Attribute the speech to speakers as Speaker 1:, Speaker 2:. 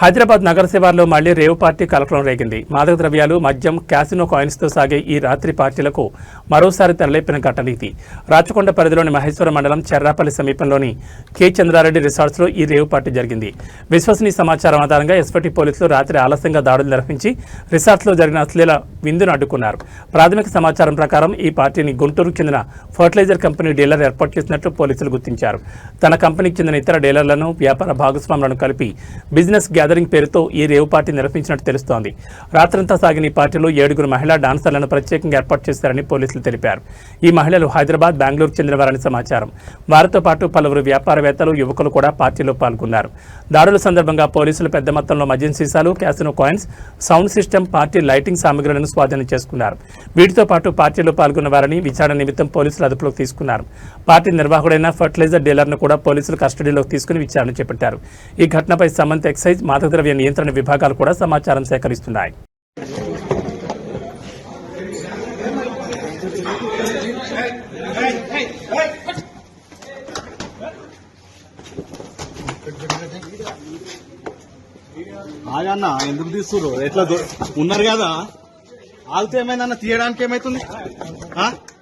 Speaker 1: హైదరాబాద్ నగర శివార్లో మళ్ళీ రేవు పార్టీ కలకలం రేగింది. మాదక ద్రవ్యాలు మద్యం క్యాసినో కాయిన్స్తో సాగే ఈ రాత్రి పార్టీలకు మరోసారి తెరలేపిన ఘటన ఇది. రాచకొండ పరిధిలోని మహేశ్వరం మండలం చెర్రాపల్లి సమీపంలోని కె చంద్రారెడ్డి రిసార్ట్స్లో ఈ రేవు పార్టీ జరిగింది. విశ్వసనీయ సమాచారం ఆధారంగా ఎస్పటి పోలీసులు రాత్రి ఆలస్యంగా దాడులు నిర్వహించి రిసార్ట్స్లో జరిగిన అశ్లీల విందును అడ్డుకున్నారు. ప్రాథమిక సమాచారం ప్రకారం ఈ పార్టీని గుంటూరుకు చెందిన ఫర్టిలైజర్ కంపెనీ డీలర్ ఏర్పాటు చేసినట్లు పోలీసులు గుర్తించారు. తన కంపెనీకి చెందిన ఇతర డీలర్లను వ్యాపార భాగస్వాములను కలిపి బిజినెస్ గ్యాదరింగ్ పేరుతో ఈ రేవు పార్టీ నిర్వహించినట్టు తెలుస్తోంది. రాత్రంతా సాగిన ఈ పార్టీలో ఏడుగురు మహిళా డాన్సర్లను ప్రత్యేకంగా ఏర్పాటు చేశారని పోలీసులు తెలిపారు. ఈ మహిళలు హైదరాబాద్ బెంగళూరు చెందినవారని సమాచారం. వారితో పాటు పలువురు వ్యాపారవేత్తలు యువకులు కూడా పార్టీలో పాల్గొన్నారు. దాడుల సందర్భంగా పోలీసులు పెద్ద మొత్తంలో మద్యం సీసాలు casino coins sound system party lighting సామగ్రులను స్వాధీనం చేసుకున్నారు. వీటితో పాటు పార్టీలో పాల్గొన్న వారిని విచారణ నిమిత్తం పోలీసులు అదుపులోకి తీసుకున్నారు. పార్టీ నిర్వాహకుడైన ఫర్టిలైజర్ డీలర్ను కూడా పోలీసులు కస్టడీలోకి తీసుకుని విచారణ చేపట్టారు. ఈ ఘటనపై సమంత ఎక్సైజ్ మాదకద్రవ్య నియంత్రణ విభాగాలు కూడా సమాచారం సేకరిస్తున్నాయి.
Speaker 2: ఆగన్న ఎందుకు తీస్తుర్రు ఎట్లా ఉన్నారు కదా? ఆగితే ఏమైందన్న తీయడానికి ఏమైతుంది